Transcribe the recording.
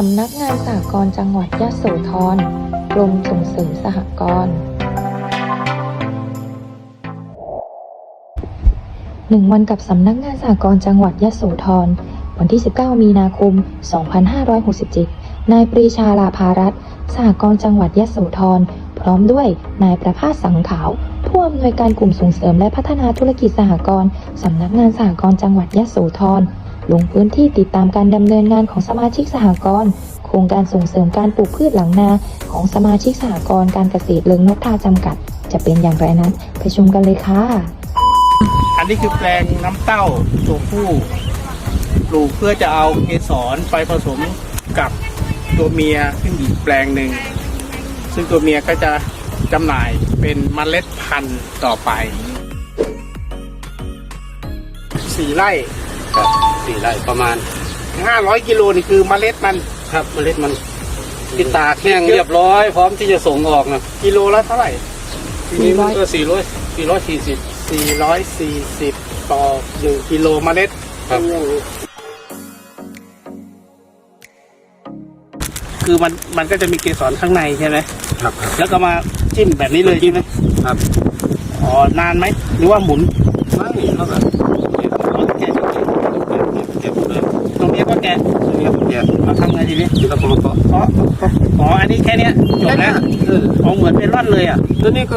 สำนักงานสหกรณ์จังหวัดยะโสธร กรมส่งเสริมสหกรณ์หนึ่งวันกับสำนักงานสหกรณ์จังหวัดยะโสธร วันที่ 19 มีนาคม 2567 นายปรีชาลาภารัตน์สหกรณ์จังหวัดยะโสธร พร้อมด้วยนายประภาสสังขาว ผู้อำนวยการกลุ่มส่งเสริมและพัฒนาธุรกิจสหกรณ์สำนักงานสหกรณ์จังหวัดยะโสธร ลงพื้นที่ติดตามการดำเนินงานของสมาชิกสหกรณ์โครงการส่งเสริมการปลูกพืชหลังนาของสมาชิกสหกรณ์การเกษตรเลิงนกทาจำกัด จะเป็นอย่างไรนั้นไปชมกันเลยค่ะ อันนี้คือแปลงน้ำเต้าตัวผู้ปลูกเพื่อจะเอาเกสรไปผสมกับตัวเมียขึ้นอีกแปลงหนึ่ง ซึ่งตัวเมียก็จะจำหน่ายเป็นเมล็ดพันธุ์ต่อไปสี่ไร่ ครับสี่ไร่ประมาณห้าร้อยกิโลนี่คือเมล็ดมันครับเมล็ดมันที่ตากแห้งเรียบร้อย พร้อมที่จะส่งออกนะกิโลละเท่าไหร่ทีนี้มันก็สี่ร้อยสี่ร้อยสี่สิบสี่ร้อยสี่สิบต่อหนึ่งกิโลเมล็ดครับคือมันมันก็จะมีเกสรข้างในใช่ไหมครับ แล้วก็มาจิ้มแบบนี้เลยใช่ไหมครับอ๋อนานไหมหรือว่าหมุนไม่เท่ากับเก็บ อ๋อแกะ เก็บเก็บเลย ตรงนี้ก็แกะ เก็บเก็ บเราทำไงทีนี้แล้วก็มาเกาะอ๋ออ๋ออันนี้แค่เนี้ยจบแล้วเอออ๋อเหมือนเป็นร่อนเลยอะ ตัวนี้ก็